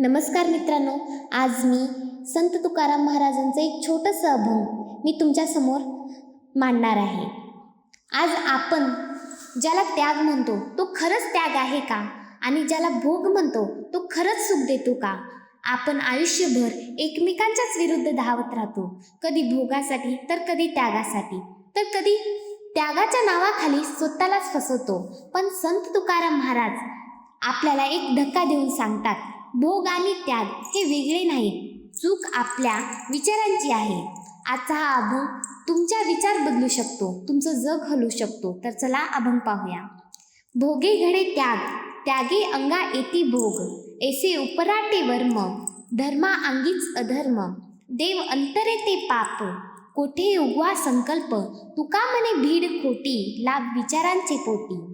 नमस्कार मित्रांनो आज मी संत तुकाराम महाराजांचं एक छोटंसं अभंग मी तुमच्यासमोर मांडणार आहे. आज आपण ज्याला त्याग म्हणतो तो खरंच त्याग आहे का? आणि ज्याला भोग म्हणतो तो खरंच सुख देतो का? आपण आयुष्यभर एकमेकांच्याच विरुद्ध धावत राहतो. कधी भोगासाठी तर कधी त्यागासाठी. तर कधी त्यागाच्या नावाखाली स्वतःलाच फसवतो. पण संत तुकाराम महाराज आपल्याला एक धक्का देऊन सांगतात भोग आणि त्याग हे वेगळे नाहीत. चूक आपल्या विचारांची आहे. आजचा हा अभंग तुमचा विचार बदलू शकतो. तुमचं जग हलू शकतो. तर चला अभंग पाहूया. भोगे घडे त्याग त्यागे अंगा येती भोग. ऐसे उपराटे वर्म धर्मा अंगीच अधर्म. देव अंतरे ते पाप. कोठे उगवा संकल्प? तुका मने भीड खोटी लाभ विचारांचे पोटी.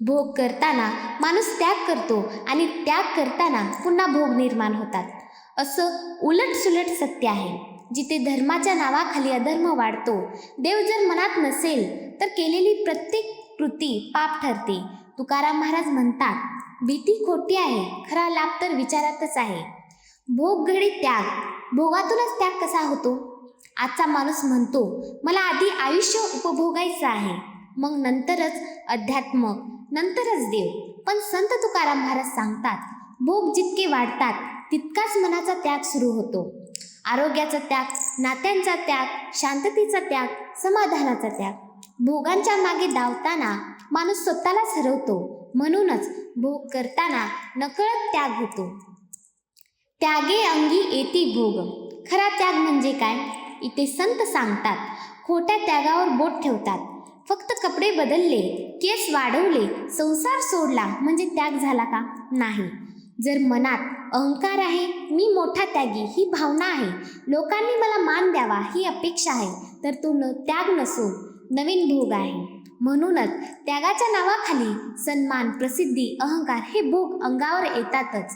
भोग करताना माणूस त्याग करतो आणि त्याग करताना पुन्हा भोग निर्माण होतात. असं उलटसुलट सत्य आहे. जिथे धर्माच्या नावाखाली अधर्म वाढतो देव जर मनात नसेल तर केलेली प्रत्येक कृती पाप ठरते. तुकाराम महाराज म्हणतात भीती खोटी आहे खरा लाभ तर विचारातच आहे. भोग घडी त्याग भोगातूनच त्याग कसा होतो? आजचा माणूस म्हणतो मला आधी आयुष्य उपभोगायचं आहे. मग नंतरच अध्यात्म नंतरच देव. पण संत तुकाराम महाराज सांगतात भोग जितके वाढतात तितकाच मनाचा त्याग सुरू होतो. आरोग्याचा त्याग नात्यांचा त्याग शांततेचा त्याग समाधानाचा त्याग. भोगांच्या मागे धावताना माणूस स्वतःलाच हरवतो. म्हणूनच भोग करताना नकळत त्याग होतो. त्यागे अंगी येती भोग. खरा त्याग म्हणजे काय? इथे संत सांगतात खोट्या त्यागावर बोट ठेवतात. फक्त कपडे बदलले केस वाढवले संसार सोडला म्हणजे त्याग झाला का? नाही. जर मनात अहंकार आहे मी मोठा त्यागी ही भावना आहे. लोकांनी मला मान द्यावा ही अपेक्षा आहे तर तो न त्याग नसून नवीन भोग आहे. म्हणूनच त्यागाच्या नावाखाली सन्मान प्रसिद्धी अहंकार हे भोग अंगावर येतातच.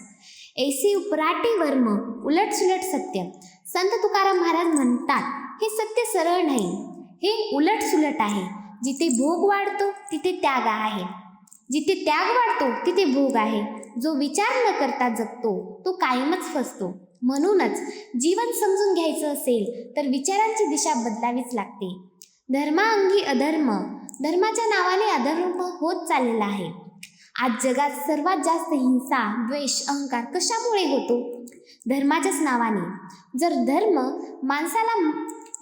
ऐसी उपराटी वर्म उलट सुलट सत्य. संत तुकाराम महाराज म्हणतात हे सत्य सरळ नाही हे उलट सुलट आहे. जिथे भोग वाढतो तिथे त्याग आहे. जिथे त्याग वाढतो तिथे भोग आहे. जो विचार न करता जगतो तो कायमच फसतो. म्हणूनच जीवन समजून घ्यायचं असेल तर विचारांची दिशा बदलावीच लागते. धर्माअंगी अधर्म धर्माच्या नावाने अधर्म होत चाललेला आहे. आज जगात सर्वात जास्त हिंसा द्वेष अहंकार कशामुळे होतो? धर्माच्याच नावाने. जर धर्म माणसाला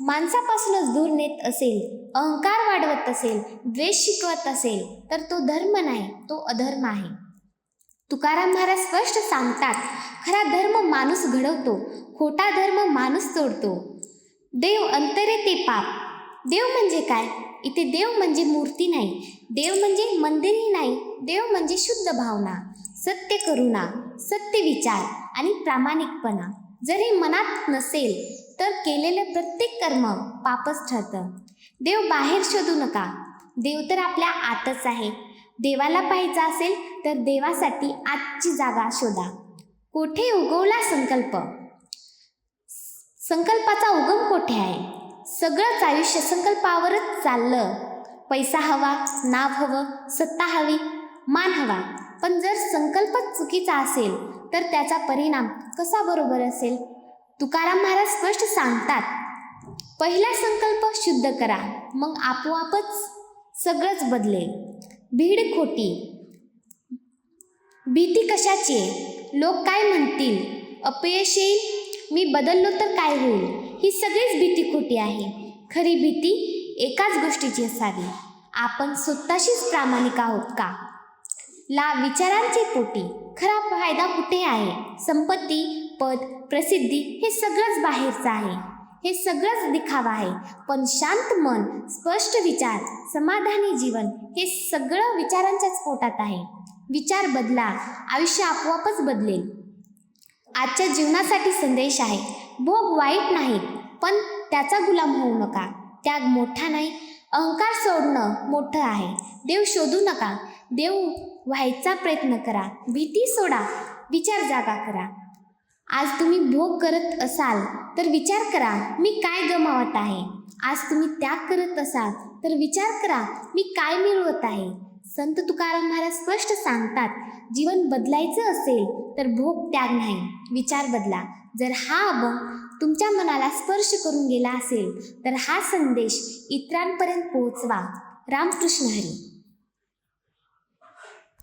माणसापासूनच दूर नेत असेल अहंकार वाढवत असेल द्वेष शिकवत असेल तर तो धर्म नाही तो अधर्म आहे. तुकाराम महाराज स्पष्ट सांगतात खरा धर्म माणूस घडवतो खोटा धर्म माणूस तोडतो देव अंतरे ते पाप. देव म्हणजे काय? इथे देव म्हणजे मूर्ती नाही देव म्हणजे मंदिरही नाही देव म्हणजे शुद्ध भावना सत्य करुणा सत्य विचार आणि प्रामाणिकपणा. जर हे मनात नसेल तर केलेलं प्रत्येक कर्म पापच ठरतं. देव बाहेर शोधू नका. देव तर आपल्या आतच आहे. देवाला पाहायचा असेल तर देवासाठी आजची जागा शोधा. कोठे उगवला संकल्प? संकल्पाचा उगम कोठे आहे? सगळंच आयुष्य संकल्पावरच चाललं. पैसा हवा नाव हवं सत्ता हवी मान हवा. पण जर संकल्पच चुकीचा असेल तर त्याचा परिणाम कसा बरोबर असेल? तुकाराम महाराज स्पष्ट सांगतात पहिला संकल्प शुद्ध करा मग आपोआपच सगळंच बदलेल. भीड खोटी. भीती कशाची? आहे लोक काय म्हणतील? अपयश येईल? मी बदललो तर काय होईल? ही सगळीच भीती खोटी आहे. खरी भीती एकाच गोष्टीची असावी. आपण स्वतःशीच प्रामाणिक आहोत का? ला विचारांचे पोटी. खरा फायदा कुठे आहे? संपत्ती पद प्रसिद्धी हे सगळंच बाहेरचं आहे. हे सगळंच दिखावा आहे. पण शांत मन स्पष्ट विचार समाधानी जीवन हे सगळं विचारांच्याच पोटात आहे. विचार बदला आयुष्य आपोआपच बदलेल. आजच्या जीवनासाठी संदेश आहे भोग वाईट नाहीत पण त्याचा गुलाम होऊ नका. त्याग मोठा नाही अहंकार सोडणं मोठं आहे. देव शोधू नका. देव व्हायचा प्रयत्न करा. भीती सोडा. विचार जागा करा. आज तुम्ही भोग करत असाल तर विचार करा मी काय गमावत आहे? आज तुम्ही त्याग करत असाल तर विचार करा मी काय मिळवत आहे? संत तुकाराम महाराज स्पष्ट सांगतात जीवन बदलायचं असेल तर भोग त्याग नाही. विचार बदला. जर हा अभंग तुमच्या मनाला स्पर्श करून गेला असेल तर हा संदेश इतरांपर्यंत पोहोचवा. रामकृष्ण हरी.